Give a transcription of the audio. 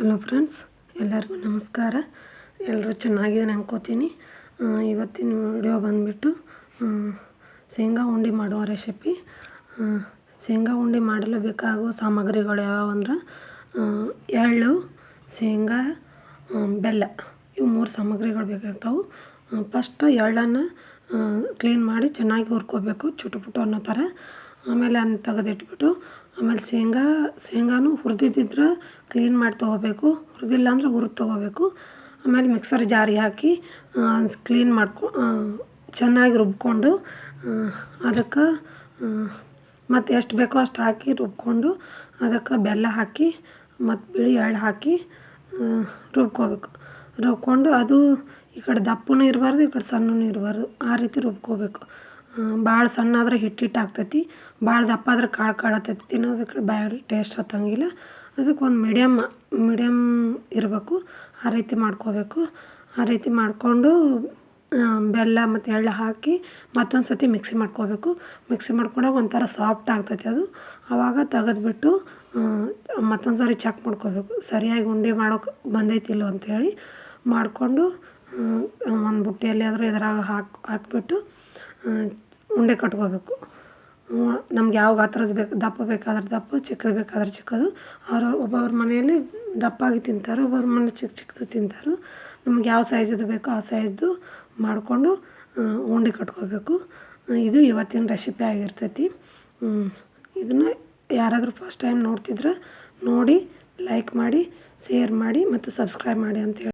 Hello friends, ಎಲ್ಲರಿಗೂ ನಮಸ್ಕಾರ. ಎಲ್ಲರೂ ಚೆನ್ನಾಗಿದ್ದಾರೆ ಅನ್ಕೋತೀನಿ. ಇವತ್ತಿನ ವಿಡಿಯೋ ಬಂದುಬಿಟ್ಟು ಶೇಂಗಾ ಉಂಡೆ ಮಾಡುವ ರೆಸಿಪಿ ಶೇಂಗಾ ಉಂಡೆ ಮಾಡಲು ಬೇಕಾಗುವ ಸಾಮಗ್ರಿಗಳು ಯಾವ್ಯಾವು ಅಂದ್ರೆ ಎಳ್ಳು, ಶೇಂಗಾ ಬೆಲ್ಲ. ಇವು ಮೂರು ಸಾಮಗ್ರಿಗಳು ಬೇಕಾಗ್ತಾವೆ. ಫಸ್ಟ್ ಎಳ್ಳನ್ನು ಕ್ಲೀನ್ ಮಾಡಿ ಚೆನ್ನಾಗಿ ಹುರ್ಕೋಬೇಕು ಚುಟು ಪುಟು ಅನ್ನೋ ಥರ. ಆಮೇಲೆ ಅದನ್ನ ತೆಗೆದಿಟ್ಬಿಟ್ಟು ಆಮೇಲೆ ಶೇಂಗಾ, ಶೇಂಗಾನು ಹುರಿದಿದ್ದಿದ್ರೆ ಕ್ಲೀನ್ ಮಾಡಿ ತೊಗೋಬೇಕು. ಹುರಿದಿಲ್ಲ ಅಂದ್ರೆ ಹುರಿದು ತೊಗೋಬೇಕು. ಆಮೇಲೆ ಮಿಕ್ಸರ್ ಜಾರಿ ಹಾಕಿ ಕ್ಲೀನ್ ಮಾಡ್ಕೊ ಚೆನ್ನಾಗಿ ರುಬ್ಕೊಂಡು ಅದಕ್ಕೆ ಮತ್ತು ಎಷ್ಟು ಬೇಕೋ ಅಷ್ಟು ಹಾಕಿ ರುಬ್ಕೊಂಡು ಅದಕ್ಕೆ ಬೆಲ್ಲ ಹಾಕಿ, ಮತ್ತು ಬಿಳಿ ಎಳ್ಳು ಹಾಕಿ ರುಬ್ಕೋಬೇಕು. ರುಬ್ಕೊಂಡು ಅದು ಈ ಕಡೆ ದಪ್ಪನೂ ಇರಬಾರ್ದು, ಈ ಕಡೆ ಸಣ್ಣನೂ ಇರಬಾರ್ದು. ಆ ರೀತಿ ರುಬ್ಕೋಬೇಕು. ಭಾಳ ಸಣ್ಣ ಆದ್ರೆ ಹಿಟ್ಟು ಹಿಟ್ಟು ಆಗ್ತೈತಿ ಭಾಳ ದಪ್ಪ ಆದ್ರೆ ಕಾಳು ಕಾಳು ಆಗ್ತೈತಿ ತಿನ್ನೋದಕ್ಕೆ ಬಾಯಲ್ಲಿ ಟೇಸ್ಟ್ ಹತ್ತಂಗಿಲ್ಲ. ಅದಕ್ಕೆ ಒಂದು ಮೀಡಿಯಮ್ ಮೀಡಿಯಮ್ ಇರಬೇಕು, ಆ ರೀತಿ ಮಾಡ್ಕೋಬೇಕು. ಆ ರೀತಿ ಮಾಡಿಕೊಂಡು ಬೆಲ್ಲ ಮತ್ತು ಎಳ್ಳು ಹಾಕಿ ಮತ್ತೊಂದು ಸರ್ತಿ ಮಿಕ್ಸಿ ಮಾಡ್ಕೋಬೇಕು. ಮಿಕ್ಸಿ ಮಾಡ್ಕೊಂಡಾಗ ಒಂಥರ ಸಾಫ್ಟ್ ಆಗ್ತೈತಿ ಅದು. ಆವಾಗ ತೆಗೆದ್ಬಿಟ್ಟು ಮತ್ತೊಂದು ಸಾರಿ ಚೆಕ್ ಮಾಡ್ಕೋಬೇಕು. ಸರಿಯಾಗಿ ಉಂಡೆ ಮಾಡೋಕೆ ಬಂದೈತಿಲ್ಲೋ ಅಂಥೇಳಿ ಮಾಡಿಕೊಂಡು ಒಂದು ಬುಟ್ಟಿಯಲ್ಲಿ ಆದರೂ ಇದ್ರಾಗ ಹಾಕಿ, ಹಾಕ್ಬಿಟ್ಟು ಉಂಡೆ ಕಟ್ಕೋಬೇಕು. ನಮ್ಗೆ ಯಾವ ಗಾತ್ರದ್ದು ಬೇಕು, ದಪ್ಪ ಬೇಕಾದ್ರೆ ದಪ್ಪ, ಚಿಕ್ಕದು ಬೇಕಾದ್ರೆ ಚಿಕ್ಕದು. ಅವ್ರ ಒಬ್ಬೊಬ್ರ ಮನೆಯಲ್ಲಿ ದಪ್ಪಾಗಿ ತಿಂತಾರೆ, ಒಬ್ಬೊಬ್ರ ಮನೆ ಚಿಕ್ಕ ಚಿಕ್ಕದು ತಿಂತಾರೆ. ನಮ್ಗೆ ಯಾವ ಸೈಜದ್ದು ಬೇಕೋ ಆ ಸೈಜ್ದು ಮಾಡಿಕೊಂಡು ಉಂಡೆ ಕಟ್ಕೋಬೇಕು. ಇದು ಇವತ್ತಿನ ರೆಸಿಪಿ ಆಗಿರ್ತೈತಿ. ಇದನ್ನು ಯಾರಾದರೂ ಫಸ್ಟ್ ಟೈಮ್ ನೋಡ್ತಿದ್ರೆ ನೋಡಿ ಲೈಕ್ ಮಾಡಿ ಶೇರ್ ಮಾಡಿ ಮತ್ತು ಸಬ್ಸ್ಕ್ರೈಬ್ ಮಾಡಿ ಅಂತ ಹೇಳಿ